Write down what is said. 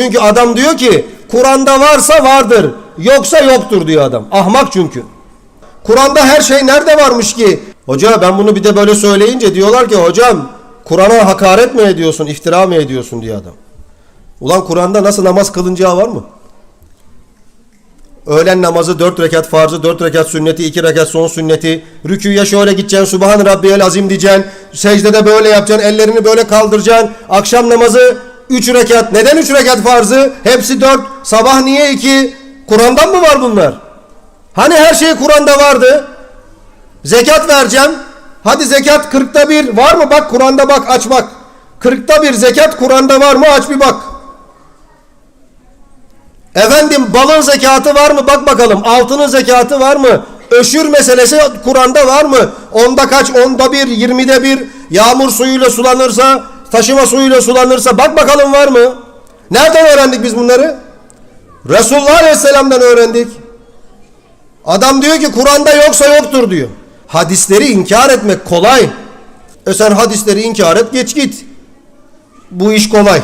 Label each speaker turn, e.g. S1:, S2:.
S1: Çünkü adam diyor ki Kur'an'da varsa vardır, yoksa yoktur diyor adam. Ahmak çünkü. Kur'an'da her şey nerede varmış ki? Hoca ben bunu bir de böyle söyleyince diyorlar ki hocam Kur'an'a hakaret mi ediyorsun, iftira mı ediyorsun diyor adam. Ulan Kur'an'da nasıl namaz kılınacağı var mı? Öğlen namazı 4 rekat farzı, 4 rekat sünneti, 2 rekat son sünneti. Rüküye şöyle gideceksin, Subhan Rabbiyel Azim diyeceksin. Secdede böyle yapacaksın, ellerini böyle kaldıracaksın. Akşam namazı 3 rekat. Neden 3 rekat farzı? Hepsi 4. Sabah niye 2? Kur'an'dan mı var bunlar? Hani her şey Kur'an'da vardı? Zekat vereceğim. Hadi zekat 40'ta bir var mı? Bak Kur'an'da bak aç bak. 40'ta bir zekat Kur'an'da var mı? Aç bir bak. Efendim balın zekatı var mı? Bak bakalım. Altının zekatı var mı? Öşür meselesi Kur'an'da var mı? Onda kaç? Onda bir, yirmide bir. Yağmur suyuyla sulanırsa, taşıma suyuyla sulanırsa bak bakalım var mı? Nereden öğrendik biz bunları? Resulullah Aleyhisselam'dan öğrendik. Adam diyor ki Kur'an'da yoksa yoktur diyor. Hadisleri inkar etmek kolay. E sen hadisleri inkar et geç git. Bu iş kolay.